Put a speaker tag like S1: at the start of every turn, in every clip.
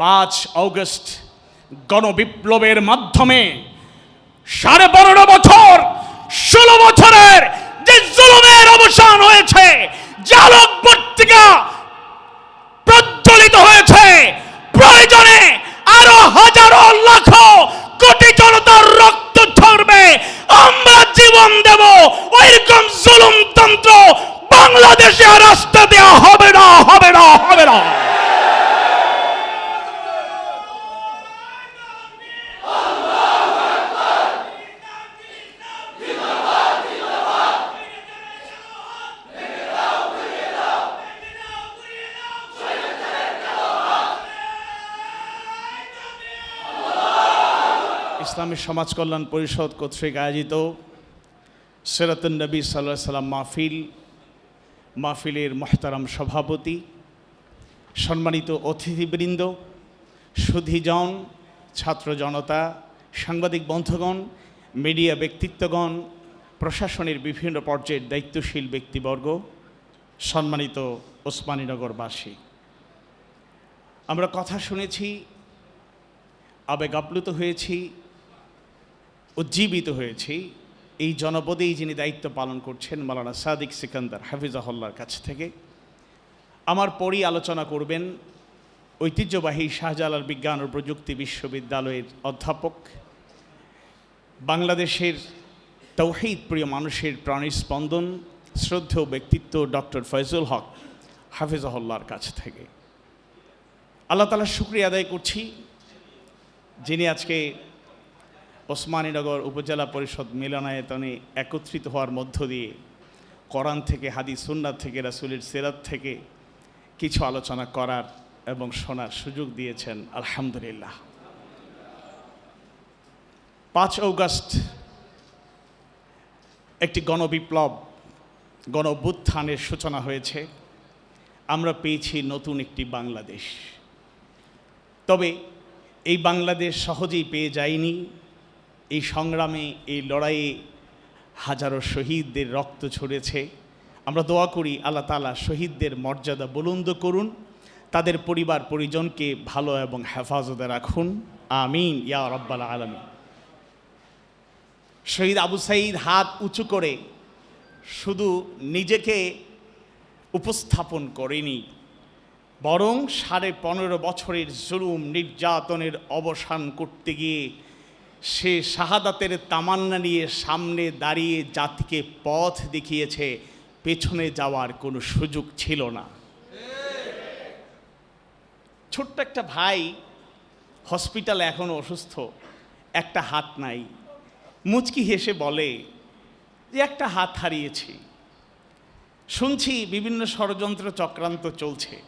S1: পাঁচ অগস্ট গণবিপ্লবের মাধ্যমে সাড়ে পনেরো বছর, ষোলো বছরের যে জুলুমের অবসান হয়েছে জালক পত্রিকা প্রজ্বলিত হয়েছে, প্রয়োজনে আরও হাজারো লাখ কোটি জনতার রক্ত ঝরবে, আমরা জীবন দেব ওইরকম জুলুমতন্ত্র বাংলাদেশে রাস্তা দেওয়া হবে না হবে না হবে না ইসলামী সমাজ কল্যাণ পরিষদ কর্তৃক আয়োজিত সিরাতুন নবী সাল্লাহ সাল্লাম মাহফিল, মাহফিলের মহতারাম সভাপতি, সম্মানিত অতিথিবৃন্দ, সুধীজন, ছাত্র জনতা, সাংবাদিক বন্ধুগণ, মিডিয়া ব্যক্তিত্বগণ, প্রশাসনের বিভিন্ন পর্যায়ের দায়িত্বশীল ব্যক্তিবর্গ, সম্মানিত ওসমানীনগরবাসী আমরা কথা শুনেছি, আবেগ আপ্লুত হয়েছি উজ্জীবিত হয়েছি। এই জনপদেই যিনি দায়িত্ব পালন করছেন মালানা সাদিক সিকান্দার হাফিজাহল্লার কাছ থেকে। আমার পরই আলোচনা করবেন ঐতিহ্যবাহী শাহজালাল বিজ্ঞান ও প্রযুক্তি বিশ্ববিদ্যালয়ের অধ্যাপক। বাংলাদেশের তৌহিদ প্রিয় মানুষের প্রাণীর স্পন্দন, শ্রদ্ধেয় ব্যক্তিত্ব ডক্টর ফয়জুল হক হাফিজাহল্লার কাছ থেকে। আল্লাহ তালার শুক্রিয়া আদায় করছি, যিনি আজকে ওসমানীনগর উপজেলা পরিষদ মিলনায়তনে একত্রিত হওয়ার মধ্য দিয়ে কোরআন থেকে হাদি সুন্নাত থেকে, রাসুলের সেরাত থেকে কিছু আলোচনা করার এবং শোনার সুযোগ দিয়েছেন, আলহামদুলিল্লাহ। পাঁচ অগস্ট একটি গণবিপ্লব গণ সূচনা হয়েছে। আমরা পেয়েছি নতুন একটি বাংলাদেশ। তবে এই বাংলাদেশ সহজেই পেয়ে যায়নি। এই সংগ্রামে, এই লড়াইয়ে হাজারো শহীদদের রক্ত ছড়েছে আমরা দোয়া করি আল্লাহ তালা শহীদদের মর্যাদা বুলন্দ করুন, তাদের পরিবার, পরিজনকে ভালো এবং হেফাজতে রাখুন। আমিন, ইয়া রব্বাল আলমী শহীদ আবু সাইদ হাত উঁচু করে শুধু নিজেকে উপস্থাপন করেনি, বরং সাড়ে পনেরো বছরের জুলুম নির্যাতনের অবসান করতে গিয়ে সে শাহাদাতের তামান্না নিয়ে সামনে দাঁড়িয়ে জাতিকে পথ দেখিয়েছে, পেছনে যাওয়ার কোনো সুযোগ ছিল না। ছোট্ট একটা ভাই হসপিটালে এখনও অসুস্থ, একটা হাত নাই। মুচকি হেসে বলে, যে একটা হাত হারিয়েছি। শুনছি বিভিন্ন ষড়যন্ত্র চক্রান্ত চলছে।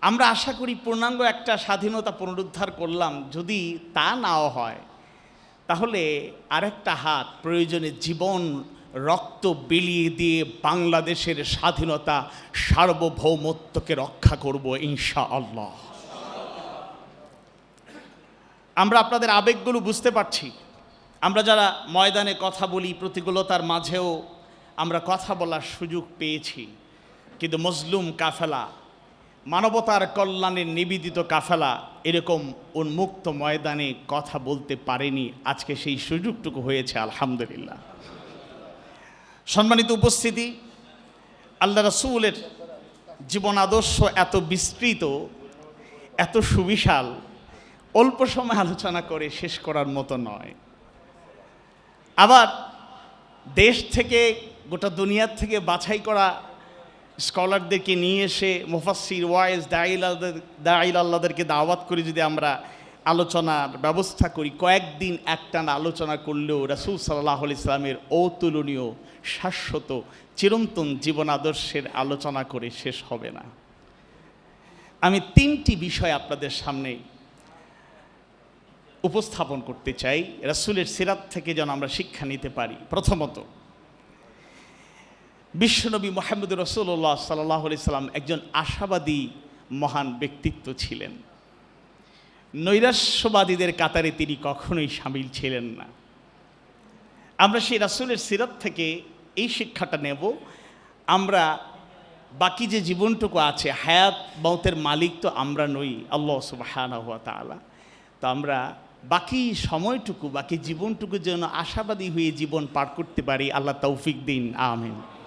S1: আমরা আশা করি পূর্ণাঙ্গ একটা স্বাধীনতা পুনরুদ্ধার করলাম, যদি তা নাও হয় তাহলে আরেকটা হাত প্রয়োজনে জীবন, রক্ত বিলিয়ে দিয়ে বাংলাদেশের স্বাধীনতা সার্বভৌমত্বকে রক্ষা করব ইনশা আল্লাহ আমরা আপনাদের আবেগগুলো বুঝতে পারছি। আমরা যারা ময়দানে কথা বলি, প্রতিকূলতার মাঝেও আমরা কথা বলার সুযোগ পেয়েছি। কিন্তু মজলুম কাফেলা মানবতার কল্যাণের নিবেদিত কাফেলা এরকম উন্মুক্ত ময়দানে কথা বলতে পারেনি। আজকে সেই সুযোগটুকু হয়েছে, আলহামদুলিল্লাহ। সম্মানিত উপস্থিতি, আল্লাহ রসুলের জীবন আদর্শ এত বিস্তৃত, এত সুবিশাল, অল্প সময় আলোচনা করে শেষ করার মতো নয়। আবার দেশ থেকে, গোটা দুনিয়ার থেকে বাছাই করা স্কলারদেরকে নিয়ে এসে মুফাসির ওয়াইজ দাইল দাইল আল্লাহদেরকে দাওয়াত করে যদি আমরা আলোচনার ব্যবস্থা করি, কয়েকদিন একটানা আলোচনা করলেও রাসুল সাল্লাহ ইসলামের অতুলনীয়, শাশ্বত, চিরন্তন জীবন আদর্শের আলোচনা করে শেষ হবে না। আমি তিনটি বিষয় আপনাদের সামনে উপস্থাপন করতে চাই। রাসুলের সিরাত থেকে যেন আমরা শিক্ষা নিতে পারি। প্রথমত বিশ্বনবী মোহাম্মদ রসুল্লাহ সাল্লাহ সাল্লাম একজন আশাবাদী মহান ব্যক্তিত্ব ছিলেন। নৈরাস্যবাদীদের কাতারে তিনি কখনোই সামিল ছিলেন না। আমরা সেই রাসুলের সিরাত থেকে এই শিক্ষাটা নেব। আমরা বাকি যে জীবনটুকু আছে, হায়াত মৌতের মালিক তো আমরা নই, আল্লাহ সুবাহানা হুয়া তালা তো আমরা বাকি সময়টুকু, বাকি জীবনটুকু যেন আশাবাদী হয়ে জীবন পার করতে পারি, আল্লাহ তৌফিক দিন, আমিন।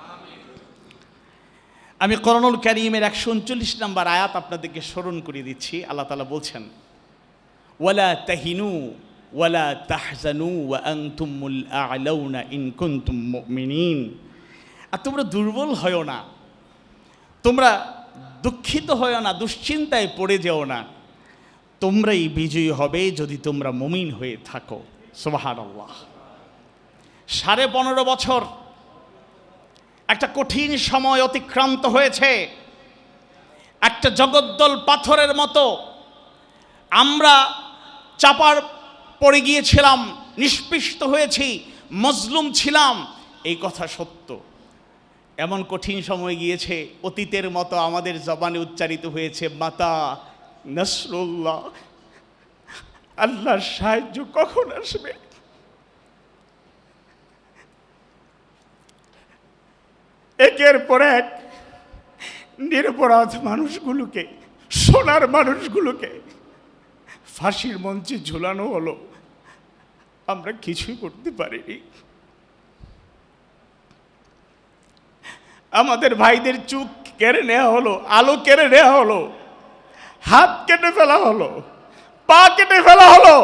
S1: আমি করণুল ক্যারিমের একশো উনচল্লিশ নম্বর আয়াত আপনাদেরকে স্মরণ করিয়ে দিচ্ছি। আল্লাহ তালা বলছেন, ওয়ালা তাহিনু, ওয়ালা তাহজানু, ওয়া আনতুমুল আ'লাউনা ইন কুনতুম মুমিনিন। আর তোমরা দুর্বল হয়ো না। তোমরা দুঃখিত হয়ো না, দুশ্চিন্তায় পড়ে যেও না। তোমরাই বিজয়ী হবে যদি তোমরা মুমিন হয়ে থাকো। আল্লাহ সাড়ে পনেরো বছর একটা কঠিন সময় অতিক্রান্ত হয়েছে। একটা জগদ্দল পাথরের মতো আমরা চাপার পড়ে গিয়েছিলাম, নিষ্পিষ্ট হয়েছি, মজলুম ছিলাম। এই কথা সত্য। এমন কঠিন সময় গিয়েছে, অতীতের মতো আমাদের জবানে উচ্চারিত হয়েছে, মাতা নসরুল্লাহ, আল্লাহর সাহায্য কখন আসবে? একের পর এক নিরপরাধ মানুষগুলোকে, সোনার মানুষগুলোকে ফাঁসির মঞ্চে ঝুলানো হলো। আমরা কিছুই করতে পারিনি। আমাদের ভাইদের চুপ কেড়ে নেওয়া হলো, আলো কেড়ে নেওয়া হলো, হাত কেটে ফেলা হলো, পা কেটে ফেলা হলো।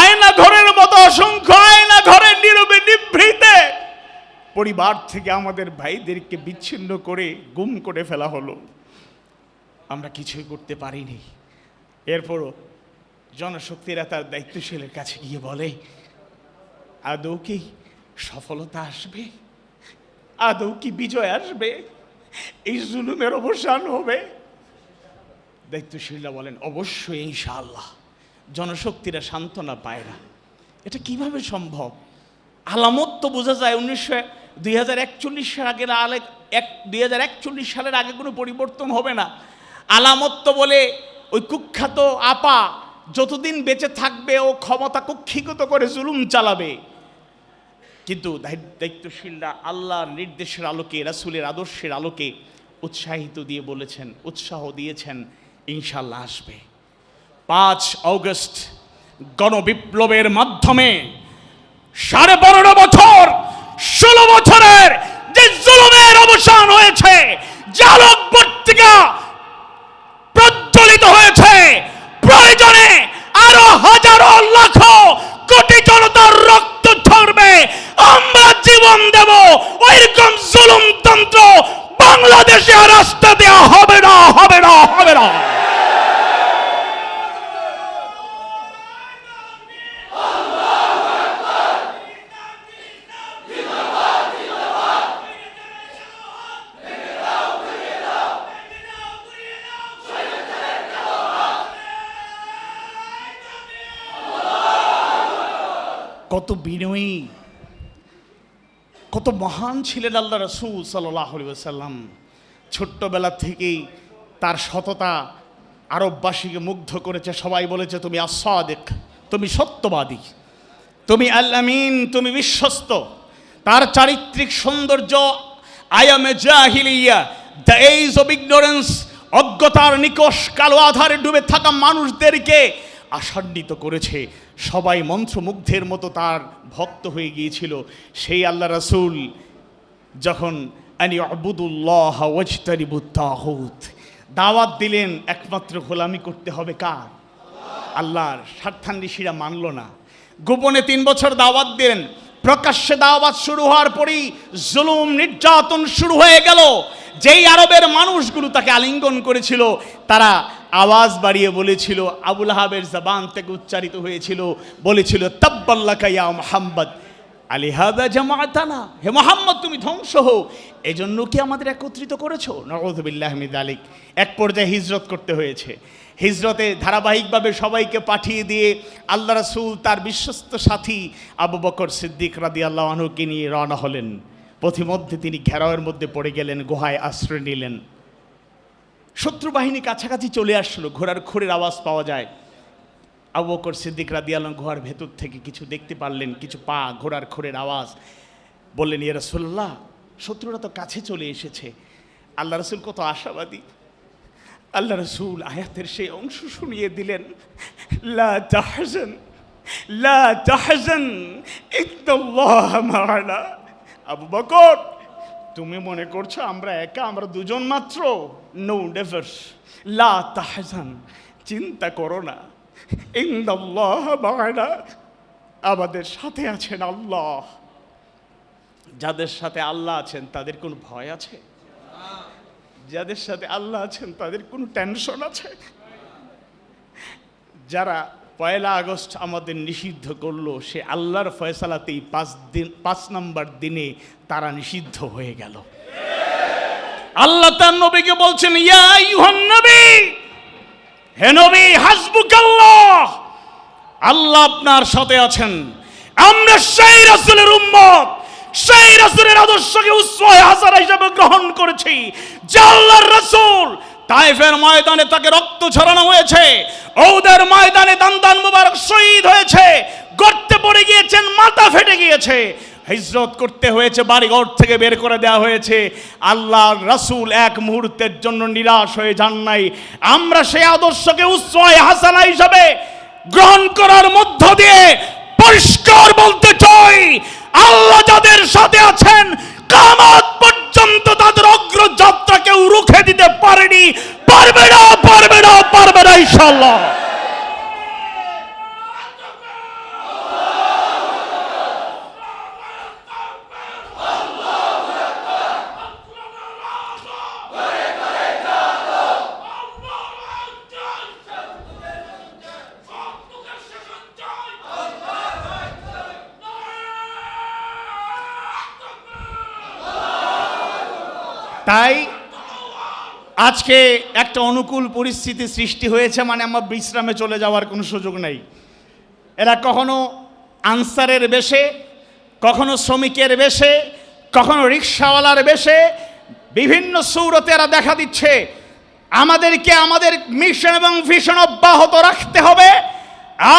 S1: আয়না ঘরের মতো অসংখ্য আয়না ঘরের নীরবে নিভৃতে পরিবার থেকে আমাদের ভাইদেরকে বিচ্ছিন্ন করে গুম করে ফেলা হলো। আমরা কিছুই করতে পারিনি। এরপরও জনশক্তিরা তার দায়িত্বশীলের কাছে গিয়ে বলে, আদৌ কি সফলতা আসবে? আদৌ কি বিজয় আসবে? এই জুলুমের অবসান হবে? দায়িত্বশীলরা বলেন, অবশ্যই ইনশাআল্লাহ। জনশক্তিরা সান্ত্বনা পায় না। এটা কীভাবে সম্ভব? আলামত তো বোঝা যায় উনিশশো দুই হাজার আগে আলে এক দুই হাজার একচল্লিশ সালের আগে কোনো পরিবর্তন হবে না। আলামত তো বলে ওই কুখ্যাত আপা যতদিন বেঁচে থাকবে ও ক্ষমতা কুক্ষিগত করে জুলুম চালাবে। কিন্তু দায়ি- দায়িত্বশীলরা আল্লাহ নির্দেশের আলোকে, রাসূলের আদর্শের আলোকে উৎসাহিত দিয়ে বলেছেন, উৎসাহ দিয়েছেন ইনশাল্লাহ আসবে। পাঁচ অগস্ট গণবিপ্লবের মাধ্যমে সাড়ে পনেরো বছর ষোলো বছরের যে জুলুমের অবসান হয়েছে জালক পত্রিকা প্রজ্বলিত হয়েছে। প্রয়োজনে আরও হাজারো লাখ কোটি জনতার রক্ত ঝরবে। আমরা জীবন দেব ওইরকম জুলুমতন্ত্র বাংলাদেশে আর রাস্তা দেওয়া হবে না হবে না হবে না বিনয়ী, কত মহান ছিলেন আল্লাহ রসুল সাল্লাহ সাল্লাম ছোট্টবেলা থেকেই তার সততা আরববাসীকে মুগ্ধ করেছে। সবাই বলেছে, তুমি আসাদেক তুমি সত্যবাদী, তুমি আল্লামিন তুমি বিশ্বস্ত। তার চারিত্রিক সৌন্দর্য আয়ামে জাহিলিয়া দ্য এজ অব ইগনোরেন্স অজ্ঞতার নিকষ, কালো আধারে ডুবে থাকা মানুষদেরকে আশান্বিত করেছে। সবাই মন্ত্রমুগ্ধের মতো তার ভক্ত হয়ে গিয়েছিল। সেই আল্লাহ রাসূল যখন, আনি আবুদুল্লাহ ওয়াজতারিবুত তাগুত দাওয়াত দিলেন, একমাত্র গোলামি করতে হবে কার? আল্লাহর স্বার্থান্বেষীরা মানল না। গোপনে তিন বছর দাওয়াত দিলেন। প্রকাশ্যে দাওয়াত শুরু হওয়ার পরই জুলুম নির্যাতন শুরু হয়ে গেল। যেই আরবের মানুষগুলো তাকে আলিঙ্গন করেছিল, তারা আওয়াজ বাড়িয়ে বলেছিল, আবুল আহাবের জবান থেকে উচ্চারিত হয়েছিল, বলেছিল তাব্বাল্লাকা ইয়া মোহাম্মদ। আলিহাদা জামাতানা। হে মোহাম্মদ, তুমি ধ্বংস হো এজন্য কি আমাদের একত্রিত করেছ? নগদবিল্লাহ আলিক এক পর্যায়ে হিজরত করতে হয়েছে। হিজরতে ধারাবাহিকভাবে সবাইকে পাঠিয়ে দিয়ে আল্লাহ রাসূল তার বিশ্বস্ত সাথী আবু বকর সিদ্দিক রাদি আল্লাহ আনহুকে নিয়ে রওনা হলেন। পথিমধ্যে তিনি ঘেরাওয়ের মধ্যে পড়ে গেলেন, গুহায় আশ্রয় নিলেন। শত্রু বাহিনী কাছাকাছি চলে আসলো, ঘোড়ার খড়ের আওয়াজ পাওয়া যায়। আবু বকর সিদ্দিক রাদিয়াল্লাহ গুহার ভেতর থেকে কিছু দেখতে পারলেন, কিছু পা, ঘোড়ার খড়ের আওয়াজ। বললেন, ইয়া রাসূলুল্লাহ, শত্রুরা তো কাছে চলে এসেছে। আল্লাহ রসুল কত আশাবাদী। আল্লাহ রসুল আয়াতের সেই অংশ শুনিয়ে দিলেন, লা তাহজান লা তাহজান ইন্নাল্লাহ মা'ানা আবু বকর। তুমি মনে করছ আমরা একা, আমরা দুজন মাত্র? নো নেভার লা তাহজান, চিন্তা করো না। ইন্দাল্লাহ মা'ানা আমাদের সাথে আছেন আল্লাহ। যাদের সাথে আল্লাহ আছেন, তাদের কোনো ভয় আছে? যাদের সাথে আল্লাহ আছেন, তাদের কোনো টেনশন আছে? যারা পয়লা আগস্ট আমাদের নিষিদ্ধ করল, সে আল্লাহর ফয়সালাতেই পাঁচ দিন, পাঁচ নম্বর দিনে তারা নিষিদ্ধ হয়ে গেল। আল্লাহ তার নবীকে বলছেন নবী, হে নবী, হাসবুকাল্লাহ, আল্লাহ আপনার সাথে আছেন। আমরা সেই রাসূলের উম্মত, সেই রাসূলের আদর্শকে হাসানা হিসেবে গ্রহণ করেছি, যে আল্লাহর রাসূল তাইফের ময়দানে তাকে রক্ত ঝরানো হয়েছে। ঔদের ময়দানে দান্দান মুবারক শহীদ হয়েছে। গর্তে পড়ে গিয়েছেন, মাথা ফেটে গিয়েছে। হিজরত করতে হয়েছে, বাড়িঘর থেকে বের করে দেওয়া হয়েছে। আল্লাহ রাসূল এক মুহূর্তের জন্য নিরাশ হয়ে যান নাই। আমরা সেই আদর্শকে উৎসয় হাসানা হিসাবে গ্রহণ করার মধ্য দিয়ে পরিষ্কার বলতে চাই, আল্লাহ যাদের সাথে আছেন, কামাত পর্যন্ত তাদের অগ্রযাত্রা কেউ রুখে দিতে পারেনি। পারবে না পারবে না পারবে না ইনশাল্লাহ তাই আজকে একটা অনুকূল পরিস্থিতি সৃষ্টি হয়েছে মানে আমার বিশ্রামে চলে যাওয়ার কোনো সুযোগ নেই। এরা কখনো আনসারের বেশে, কখনো শ্রমিকের বেশে, কখনো রিক্সাওয়ালার বেশে, বিভিন্ন সৌরতে এরা দেখা দিচ্ছে। আমাদেরকে আমাদের মিশন এবং ভিশন অব্যাহত রাখতে হবে,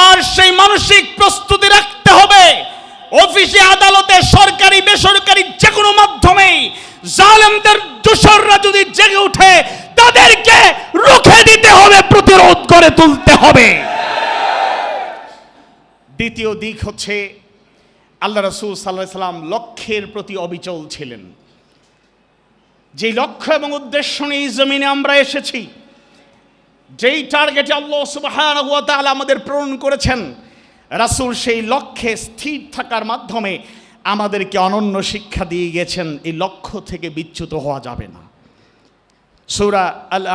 S1: আর সেই মানসিক প্রস্তুতি রাখতে হবে। অফিসে আদালতে সরকারি, বেসরকারি যে কোনো মাধ্যমেই জালেমদের দোসররা যদি জেগে ওঠে, তাদেরকে রুখে দিতে হবে, প্রতিরোধ করে তুলতে হবে। দ্বিতীয় দিক হচ্ছে, আল্লাহ রসুল সাল্লাহ সাল্লাম লক্ষ্যের প্রতি অবিচল ছিলেন। যে লক্ষ্য এবং উদ্দেশ্য নিয়ে জমিনে আমরা এসেছি, যেই টার্গেটে আল্লাহ তাআলা আমাদের প্রেরণ করেছেন, রাসূল সেই লক্ষ্যে স্থির থাকার মাধ্যমে আমাদেরকে অনন্য শিক্ষা দিয়ে গেছেন, এই লক্ষ্য থেকে বিচ্যুত হওয়া যাবে না। সৌরা আল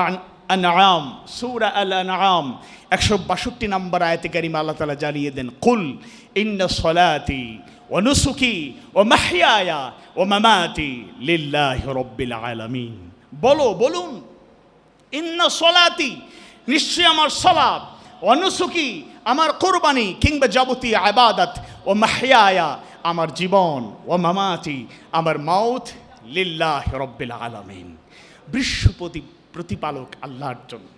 S1: সূরা আল আনআম একশো বাষট্টি নম্বর আয়াতে কারিমা আল্লাহ তাআলা জানিয়ে দেন, কুল ইন্না সলাতি ও ও মাহিয়ায়া ও মামাতি লিল্লাহি রব্বিল আলামিন। বলো, বলুন, ইন্না সলাতি, নিশ্চয়ই আমার সলাপ অনুসুকি আমার কোরবানি কিংবা যাবতীয় আবাদত ও মাহিয়ায়া আমার জীবন ও মামাতি, আমার মাউথ, লিল্লাহ রব্বিল আলামিন। বিশ্বপতি প্রতিপালক আল্লাহর জন্য।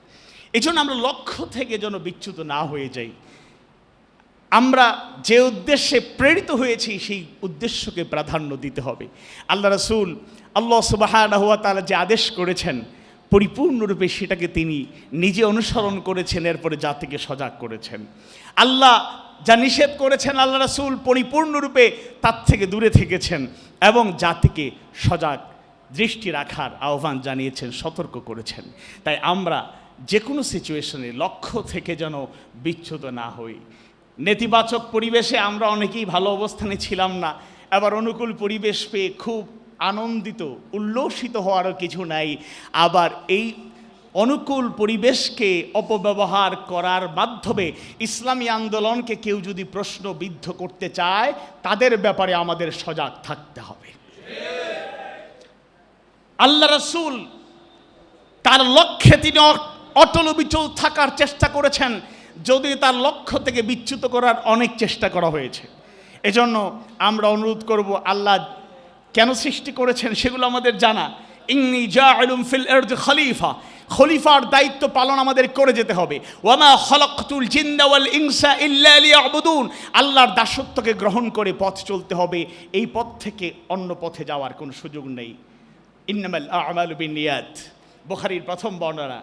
S1: এই জন্য আমরা লক্ষ্য থেকে যেন বিচ্যুত না হয়ে যাই। আমরা যে উদ্দেশ্যে প্রেরিত হয়েছি, সেই উদ্দেশ্যকে প্রাধান্য দিতে হবে। আল্লাহ রসুল আল্লাহ সুবাহ তাআলা যে আদেশ করেছেন, পরিপূর্ণরূপে সেটাকে তিনি নিজে অনুসরণ করেছেন, এরপরে জাতিকে সজাগ করেছেন। আল্লাহ যা নিষেধ করেছেন আল্লাহ রসুল পরিপূর্ণরূপে, তার থেকে দূরে থেকেছেন এবং জাতিকে সজাগ দৃষ্টি রাখার আহ্বান জানিয়েছেন, সতর্ক করেছেন। তাই আমরা যে কোনো সিচুয়েশনে লক্ষ্য থেকে যেন বিচ্যুত না হই। নেতিবাচক পরিবেশে আমরা অনেকেই ভালো অবস্থানে ছিলাম না। আবার অনুকূল পরিবেশ পেয়ে খুব আনন্দিত, উল্লসিত হওয়ারও কিছু নাই। আবার এই অনুকূল পরিবেশকে অপব্যবহার করার মাধ্যমে ইসলামী আন্দোলনকে কেউ যদি প্রশ্নবিদ্ধ করতে চায়, তাদের ব্যাপারে আমাদের সজাগ থাকতে হবে। আল্লাহ রসুল তার লক্ষ্যে তিনি অটল বিচল থাকার চেষ্টা করেছেন, যদি তার লক্ষ্য থেকে বিচ্যুত করার অনেক চেষ্টা করা হয়েছে। এজন্য আমরা অনুরোধ করব, আল্লাহ কেন সৃষ্টি করেছেন সেগুলো আমাদের জানা। ইন্নি জাআলুম ফিল আরদি খলিফা খলিফার দায়িত্ব পালন আমাদের করে যেতে হবে। ওয়ামা খলাকতুল জিন্না ওয়াল ইনসা ইল্লা লিয়াবুদুন আল্লাহর দাসত্বকে গ্রহণ করে পথ চলতে হবে। এই পথ থেকে অন্য পথে যাওয়ার কোনো সুযোগ নেই। ইন্নামাল আমাল বিনিয়াত বুখারির প্রথম বর্ণনা।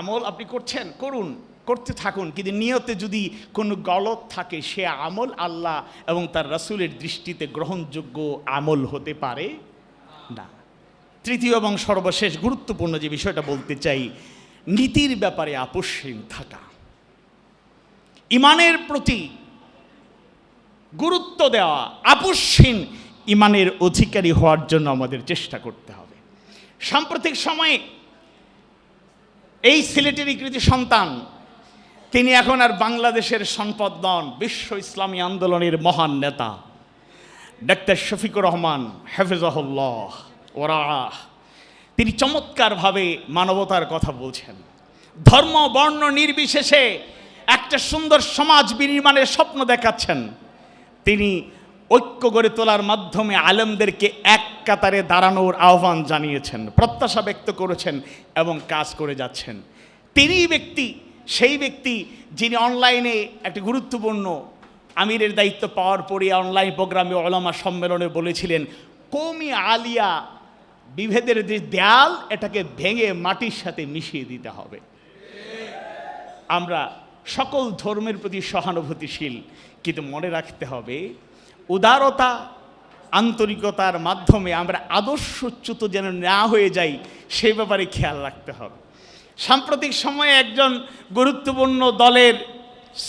S1: আমল আপনি করছেন, করুন, করতে থাকুন, কিন্তু নিয়তে যদি কোনো গলত থাকে, সে আমল আল্লাহ এবং তার রাসূলের দৃষ্টিতে গ্রহণযোগ্য আমল হতে পারে না। তৃতীয় এবং সর্বশেষ গুরুত্বপূর্ণ যে বিষয়টা বলতে চাই, নীতির ব্যাপারে আপসহীন থাকা। ইমানের প্রতি গুরুত্ব দেওয়া আপসহীন ইমানের অধিকারী হওয়ার জন্য আমাদের চেষ্টা করতে হবে। সাম্প্রতিক সময়ে এই সিলেটেরই কৃতি সন্তান, তিনি এখন আর বাংলাদেশের সম্পদ নন, বিশ্ব ইসলামী আন্দোলনের মহান নেতা। ডাক্তার শফিকুর রহমান, হেফেজাহুল্লাহ। ওরা তিনি চমৎকারভাবে মানবতার কথা বলছেন। ধর্ম, বর্ণ নির্বিশেষে একটা সুন্দর সমাজ বিনির্মাণের স্বপ্ন দেখাচ্ছেন। তিনি ঐক্য গড়ে তোলার মাধ্যমে আলেমদেরকে এক কাতারে দাঁড়ানোর আহ্বান জানিয়েছেন, প্রত্যাশা ব্যক্ত করেছেন এবং কাজ করে যাচ্ছেন। তিনি ব্যক্তি, সেই ব্যক্তি যিনি অনলাইনে একটি গুরুত্বপূর্ণ আমিরের দায়িত্ব পাওয়ার পরে অনলাইন প্রোগ্রামে ওলামা সম্মেলনে বলেছিলেন, কৌমি আলিয়া বিভেদের যে দেয়াল, এটাকে ভেঙে মাটির সাথে মিশিয়ে দিতে হবে। আমরা সকল ধর্মের প্রতি সহানুভূতিশীল, কিন্তু মনে রাখতে হবে, উদারতা, আন্তরিকতার মাধ্যমে আমরা আদর্শচ্যুত যেন না হয়ে যাই, সেই ব্যাপারে খেয়াল রাখতে হবে। সাম্প্রতিক সময়ে একজন গুরুত্বপূর্ণ দলের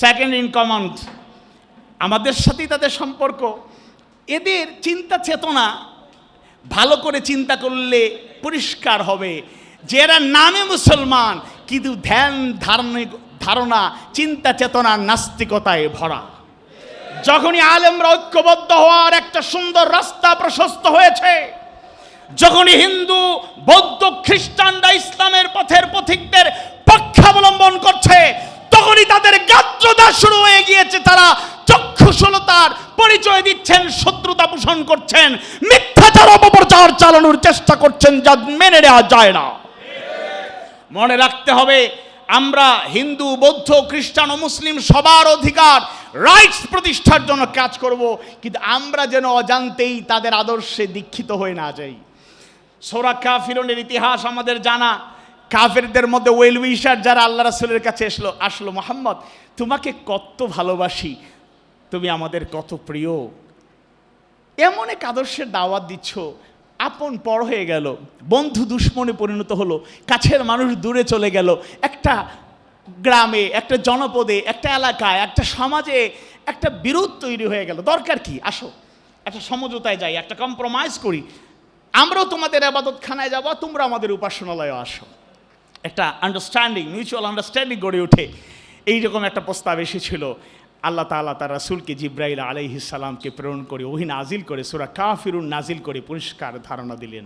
S1: সেকেন্ড ইন কমান্ড আমাদের সাথেই তাদের সম্পর্ক। এদের চিন্তা চেতনা ভালো করে চিন্তা করলে পরিষ্কার হবে। যে এরা নামে মুসলমান, কিন্তু ধ্যান ধারণে চিন্তা চেতনা নাস্তিকতায় ভরা। যখনই আলেমরা ঐক্যবদ্ধ হওয়ার একটা সুন্দর রাস্তা প্রশস্ত হয়েছে, যখনই হিন্দু, বৌদ্ধ, খ্রিস্টানরা ইসলামের পথের পথিকদের পক্ষাবলম্বন করছে, তখনই তাদের গাত্রদা শুরু হয়ে গিয়েছে। তারা চক্ষুশলতার পরিচয় দিচ্ছেন, শত্রুতা পোষণ করছেন মিথ্যাচার অপপ্রচার চালানোর চেষ্টা করছেন যা মেনে নেওয়া যায় না। মনে রাখতে হবে, আমরা হিন্দু, বৌদ্ধ, খ্রিস্টান ও মুসলিম সবার অধিকার রাইটস প্রতিষ্ঠার জন্য কাজ করব, কিন্তু আমরা যেন অজান্তেই তাদের আদর্শে দীক্ষিত হয়ে না যাই। সোরা কাফিরনের ইতিহাস আমাদের জানা। কাফেরদের মধ্যে ওয়েল উইশার যারা আল্লাহ রাসুলের কাছে এসলো, আসলো, মোহাম্মদ, তোমাকে কত ভালোবাসি, তুমি আমাদের কত প্রিয়। এমন এক আদর্শের দাওয়াত দিচ্ছ, আপন পর হয়ে গেল, বন্ধু দুশ্মনে পরিণত হলো, কাছের মানুষ দূরে চলে গেল, একটা গ্রামে, একটা জনপদে, একটা এলাকায়, একটা সমাজে একটা বিরোধ তৈরি হয়ে গেল। দরকার কি? আসো, একটা সমঝোতায় যাই, একটা কম্প্রোমাইজ করি। আমরাও তোমাদের আবাদতখানায় যাব, তোমরা আমাদের উপাসনালয়ে আসো। একটা আন্ডারস্ট্যান্ডিং মিউচুয়াল আন্ডারস্ট্যান্ডিং গড়ে ওঠে। এইরকম একটা প্রস্তাব এসেছিল। আল্লাহ তাআলা তার রাসূলকে জিব্রাইল আলাইহিস সালামকে প্রেরণ করে ওহি নাজিল করে সূরা কাফিরুন নাজিল করে পরিষ্কার ধারণা দিলেন।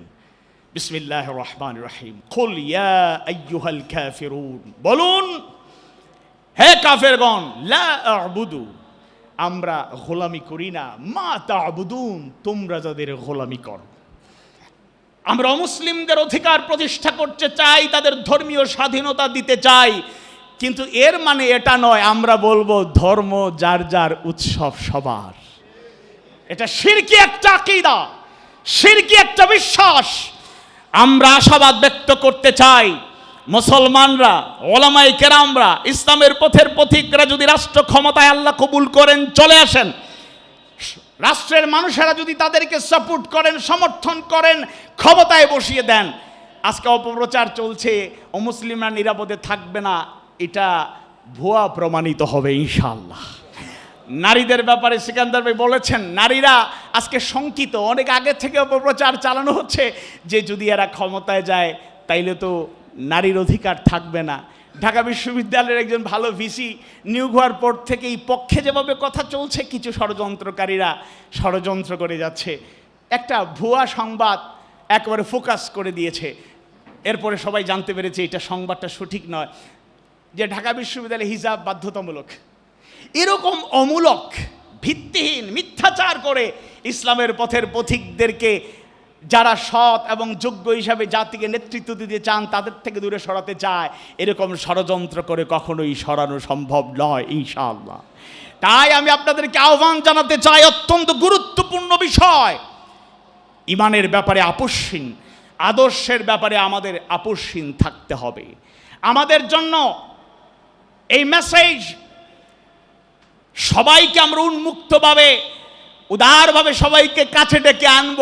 S1: বিসমিল্লাহ রহমান রহিম। খোল ইয়া আইয়ুহাল কাফিরুন। বলুন, হে কাফেরগণ, লা আবুদু। আমরা গোলামি করি না। মা তাবুদুন, তোমরা যাদের গোলামি করো। আমরা অমুসলিমদের অধিকার প্রতিষ্ঠা করতে চাই, তাদের ধর্মীয় স্বাধীনতা দিতে চাই। কিন্তু এর মানে এটা নয়, আমরা বলব ধর্ম যার যার উৎসব সবার। এটা শিরকি একটা আকিদা শিরকি একটা বিশ্বাস। আমরা আশাবাদ ব্যক্ত করতে চাই, মুসলমানরা, ওলামাই কেরামরা, ইসলামের পথের পথিকরা যদি রাষ্ট্র ক্ষমতায় আল্লাহ কবুল করেন, চলে আসেন। রাষ্ট্রের মানুষেরা যদি তাদেরকে সাপোর্ট করেন, সমর্থন করেন, ক্ষমতায় বসিয়ে দেন, আজকে অপপ্রচার চলছে অমুসলিমরা নিরাপদে থাকবে না। এটা ভুয়া প্রমাণিত হবে ইনশাল্লাহ নারীদের ব্যাপারে সিকান্দার ভাই বলেছেন, নারীরা আজকে শঙ্কিত। অনেক আগে থেকে অপপ্রচার চালানো হচ্ছে যে যদি এরা ক্ষমতায় যায়, তাইলে তো নারীর অধিকার থাকবে না। ঢাকা বিশ্ববিদ্যালয়ের একজন ভালো ভিসি নিয়োগ হওয়ার পর থেকেই পক্ষে যেভাবে কথা চলছে, কিছু ষড়যন্ত্রকারীরা ষড়যন্ত্র করে যাচ্ছে। একটা ভুয়া সংবাদ একবারে ফোকাস করে দিয়েছে। এরপরে সবাই জানতে পেরেছে এটা সংবাদটা সঠিক নয়। যে ঢাকা বিশ্ববিদ্যালয়ে হিজাব বাধ্যতামূলক। এরকম অমূলক, ভিত্তিহীন, মিথ্যাচার করে ইসলামের পথের পথিকদেরকে যারা সৎ এবং যোগ্য হিসাবে জাতিকে নেতৃত্ব দিতে চান, তাদের থেকে দূরে সরাতে চায়, এরকম ষড়যন্ত্র করে কখনোই সরানো সম্ভব নয়, ইনশাআল্লাহ। তাই আমি আপনাদেরকে আহ্বান জানাতে চাই, অত্যন্ত গুরুত্বপূর্ণ বিষয়। ইমানের ব্যাপারে আপসহীন আদর্শের ব্যাপারে আমাদের আপোষহীন থাকতে হবে। আমাদের জন্য এই মেসেজ সবাইকে আমরা উন্মুক্তভাবে, উদারভাবে সবাইকে কাছে ডেকে আনব।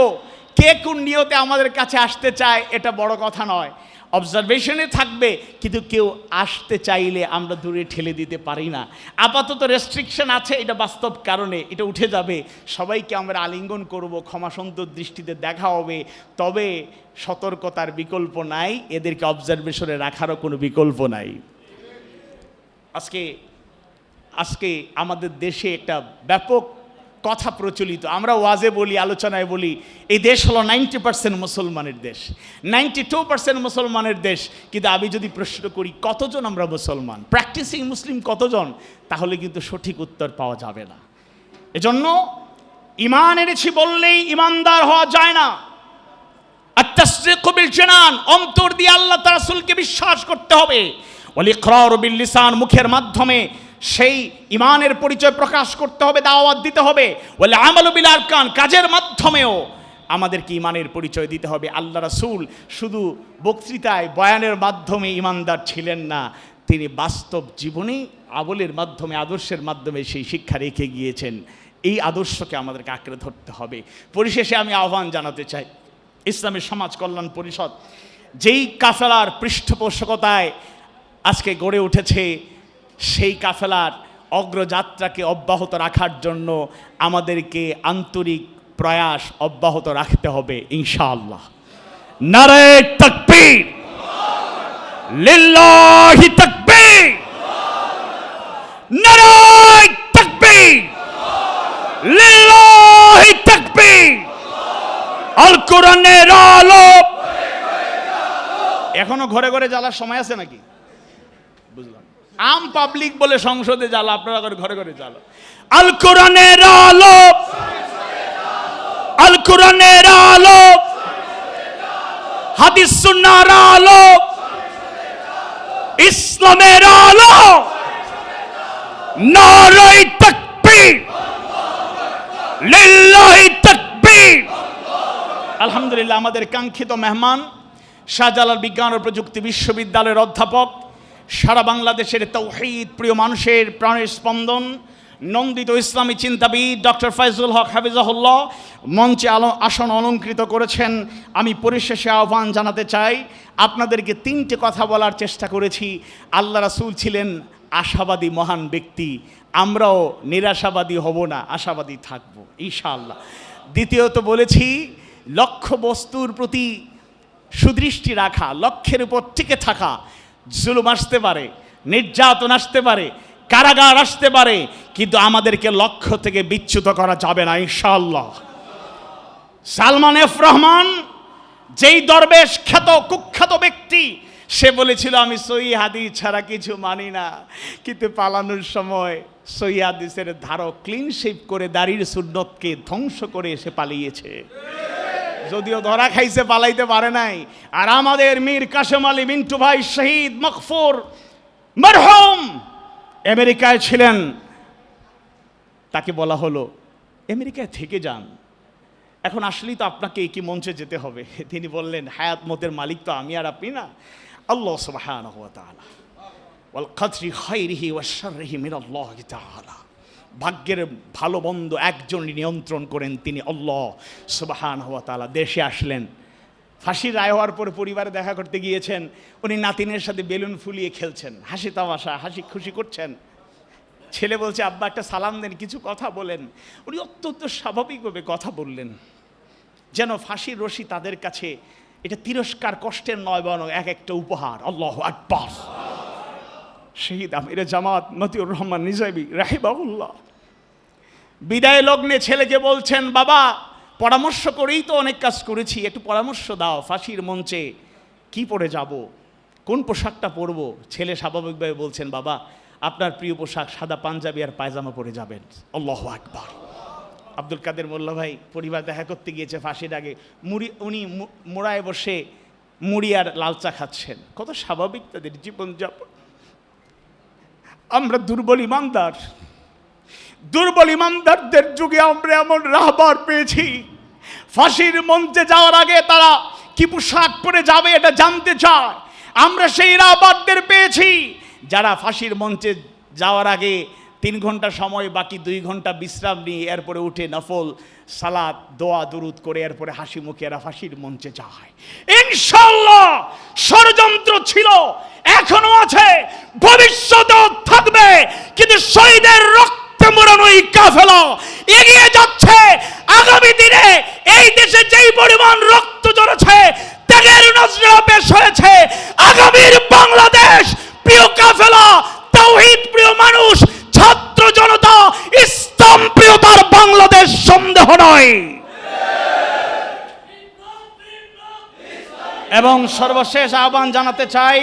S1: কে কোন নিয়তে আমাদের কাছে আসতে চায়, এটা বড় কথা নয়। অবজারভেশনে থাকবে, কিন্তু কেউ আসতে চাইলে আমরা দূরে ঠেলে দিতে পারি না। আপাতত রেস্ট্রিকশন আছে, এটা বাস্তব কারণে এটা উঠে যাবে। সবাইকে আমরা আলিঙ্গন করব ক্ষমা সুন্দর দৃষ্টিতে দেখা হবে। তবে সতর্কতার বিকল্প নাই, এদেরকে অবজারভেশনে রাখারও কোনো বিকল্প নাই। আজকে আজকে আমাদের দেশে একটা ব্যাপক কথা প্রচলিত। আমরা ওয়াজে বলি, আলোচনায় বলি, এই দেশ হলো নাইনটি পার্সেন্ট মুসলমানের দেশ। নাইনটি টু পার্সেন্ট মুসলমানের দেশ। কিন্তু আমি যদি প্রশ্ন করি, কতজন আমরা মুসলমান? প্র্যাকটিসিং মুসলিম কতজন? তাহলে কিন্তু সঠিক উত্তর পাওয়া যাবে না। এজন্য ইমান এনেছি বললেই ইমানদার হওয়া যায় না। আত্তাসরিকু বিল জানান অন্তর দিয়ে আল্লাহ তাআলা রাসূলকে বিশ্বাস করতে হবে। ওয়াল ইকরারু বিল লিসান মুখের মাধ্যমে সেই ইমানের পরিচয় প্রকাশ করতে হবে, দাওয়াত দিতে হবে। বিল আরকান কাজের মাধ্যমেও আমাদেরকে ইমানের পরিচয় দিতে হবে। আল্লাহ রাসূল শুধু বক্তৃতায়, বয়ানের মাধ্যমে ইমানদার ছিলেন না, তিনি বাস্তব জীবনে আমলের মাধ্যমে, আদর্শের মাধ্যমে সেই শিক্ষা রেখে গিয়েছেন। এই আদর্শকে আমাদেরকে আঁকড়ে ধরতে হবে। পরিশেষে আমি আহ্বান জানাতে চাই, ইসলামী সমাজ কল্যাণ পরিষদ, যেই কাফেলার পৃষ্ঠপোষকতায় আজকে গড়ে উঠেছে সেই কাফেলার অগ্রযাত্রাকে অব্যাহত রাখার জন্য আমাদেরকে আন্তরিক প্রয়াস অব্যাহত রাখতে হবে, ইনশাআল্লাহ। নারে তকবীর। লিল্লাহি তকবীর। নারে তকবীর। লিল্লাহি তকবীর। আল কোরআনের আলো। এখনও ঘরে ঘরে জ্বালার সময় আছে নাকি? বুঝলাম। আম পাবলিক বলে সংসদে জ্বালা আপনারা করে ঘরে ঘরে জ্বালা। আল কোরআনের আলো আল কোরআনের আলো হাদিস সুন্নাহর আলো ইসলামের আলো নারাই তাকবীর লিল্লাহি তাকবীর। আলহামদুলিল্লাহ আমাদের কাঙ্ক্ষিত মেহমান শাহজালাল বিজ্ঞান ও প্রযুক্তি বিশ্ববিদ্যালয়ের অধ্যাপক সারা বাংলাদেশের তৌহিদ, প্রিয় মানুষের প্রাণের স্পন্দন, নন্দিত ইসলামী চিন্তাবিদ ডক্টর ফয়জুল হক হাফিজাহুল্লাহ মঞ্চে আসন অলঙ্কৃত করেছেন। আমি পরিশেষে আহ্বান জানাতে চাই, আপনাদেরকে তিনটে কথা বলার চেষ্টা করেছি। আল্লাহ রাসুল ছিলেন আশাবাদী মহান ব্যক্তি। আমরাও নিরাশাবাদী হব না, আশাবাদী থাকব, ইনশাআল্লাহ। দ্বিতীয়ত বলেছি লক্ষ্য বস্তুর প্রতি সুদৃষ্টি রাখা, লক্ষ্যের উপর টিকে থাকা জুলুম আসতে পারে, নির্যাতন আসতে পারে, কারাগার আসতে পারে, কিন্তু আমাদেরকে লক্ষ্য থেকে বিচ্যুত করা যাবে না, ইনশাআল্লাহ। সালমান এফ রহমান, যেই দরবেশ খ্যাত, কুখ্যাত ব্যক্তি, সে বলেছিল, আমি সই হাদিস ছাড়া কিছু মানি না। কিন্তু পালানোর সময় সই হাদিসের ধারক ক্লিন শেপ করে দাড়ির সুন্নতকে ধ্বংস করে এসে পালিয়েছে। যদিও ধরা খাইছে, পালাইতে পারে নাই। আর আমাদের মীর কাশেম আলী মিন্টু ভাই শহীদ মকফুর মরহুম আমেরিকায় ছিলেন। তাকে বলা হলো, আমেরিকায় থেকে যান। এখন আসলেই তো আপনাকে একই মঞ্চে যেতে হবে। তিনি বললেন, হায়াত মতের মালিক তো আমি আর আপনি না। আল্লাহ তাআলা। ওয়াল কদরি খাইরিহি ওয়া শাররিহি মিনাল্লাহি তাআলা। ভাগ্যের ভালো মন্দ একজনই নিয়ন্ত্রণ করেন তিনি আল্লাহ। সুবহানাহু হওয়া তালা দেশে আসলেন। ফাঁসির রায় হওয়ার পর পরিবারে দেখা করতে গিয়েছেন। উনি নাতিনের সাথে বেলুন ফুলিয়ে খেলছেন। হাসি তামাশা, হাসি খুশি করছেন। ছেলে বলছে, আব্বা, একটা সালাম দেন, কিছু কথা বলেন। উনি অত্যন্ত স্বাভাবিকভাবে কথা বললেন। যেন ফাঁসির রশি তাদের কাছে, এটা তিরস্কার কষ্টের নয়, বরং এক একটা উপহার। আল্লাহ আকবার। শহীদ আমির জামাত মতিউর রহমান নিজাবি রাহিবাউল্লাহ বিদায় লগ্নে ছেলেকে বলছেন, বাবা, পরামর্শ করেই তো অনেক কাজ করেছি, একটু পরামর্শ দাও, ফাঁসির মঞ্চে কি পরে যাব? কোন পোশাকটা পরবো? ছেলে স্বাভাবিকভাবে বলছেন, বাবা, আপনার প্রিয় পোশাক সাদা পাঞ্জাবি আর পায়জামা পরে যাবেন। আল্লাহ আকবার। আব্দুল কাদের মোল্লা ভাই পরিবার দেখা করতে গিয়েছে ফাঁসির আগে। মুড়ি, উনি মোড়ায় বসে মুড়ি আর লাল চা খাচ্ছেন। কত স্বাভাবিক তাদের জীবনযাপন। আমরা দুর্বল ইমানদার। দুর্বল ইমানদারদের যুগে আমরা এমন রাহবার পেয়েছি। ফাঁসির মঞ্চে যাওয়ার আগে তারা কি পোশাক পরে যাবে এটা জানতে চায়। আমরা সেই রাহবারদের পেয়েছি। যারা ফাঁসির মঞ্চে যাওয়ার আগে তিন ঘণ্টা সময়, বাকি দুই ঘণ্টা বিশ্রাম নিয়ে এরপরে উঠে নফল সালাদ দোয়া, দুরুদ করে এরপরে হাসি মুখে এরা ফাঁসির মঞ্চে যায়। ইনশাল্লাহ ষড়যন্ত্র ছিল, এখনও আছে, ভবিষ্যতেও থাকবে, কিন্তু শহীদের রক্তে মোড়ানো এই কাফেলা এগিয়ে যাচ্ছে। আগামী দিনে এই দেশে যেই পরিমাণ রক্ত ঝরেছে, ত্যাগের নজরা পেশ হয়েছে। আগামীর বাংলাদেশ, প্রিয় কাফেলা তাওহিদ প্রিয় মানুষ ছাত্র জনতা, ইসলাম বাংলাদেশ সন্দেহ নয়। এবং সর্বশেষ আহ্বান জানাতে চাই,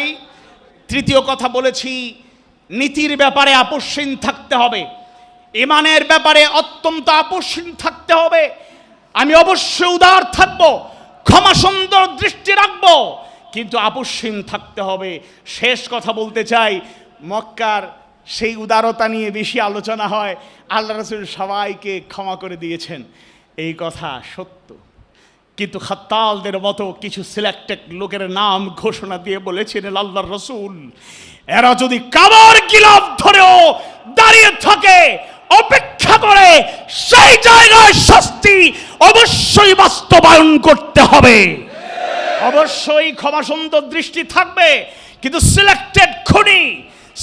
S1: তৃতীয় কথা বলেছি, নীতির ব্যাপারে আপসীন থাকতে হবে। ইমানের ব্যাপারে অত্যন্ত আপসীন থাকতে হবে। আমি অবশ্যই উদার থাকব ক্ষমা সুন্দর দৃষ্টি রাখব, কিন্তু আপসীন থাকতে হবে। শেষ কথা বলতে চাই, মক্কার সেই উদারতা নিয়ে বেশি আলোচনা হয়, আল্লাহ রসুল সবাইকে ক্ষমা করে দিয়েছেন। এই কথা সত্য। কিন্তু খাত্তালদের মতো কিছু সিলেক্টেড লোকের নাম ঘোষণা দিয়ে বলেছিলেন আল্লাহ রসুল, এরা যদি কাবার গিলাফ ধরেও দাঁড়িয়ে থাকে, অপেক্ষা করে, সেই জায়গায় শাস্তি অবশ্যই বাস্তবায়ন করতে হবে। অবশ্যই ক্ষমা সুন্দর দৃষ্টি থাকবে, কিন্তু সিলেক্টেড খুনি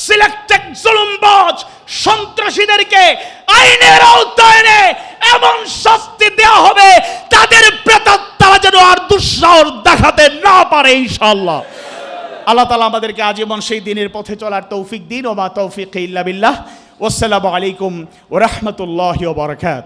S1: সিলেক্টেড জুলুমবাজ সন্ত্রাসীদেরকে আইনের আওতায় এনে এমন শাস্তি দেওয়া হবে, তাদের প্রেতাত্মারা যেন আর দুঃসাহস দেখাতে না পারে ইনশাল্লাহ আল্লাহ তালা আমাদেরকে আজীবন সেই দিনের পথে চলার তৌফিক দিন ও বা তৌফিক ইল্লা বিল্লাহ। ওসালামু আলাইকুম ও রহমতুল্লাহ বরকাত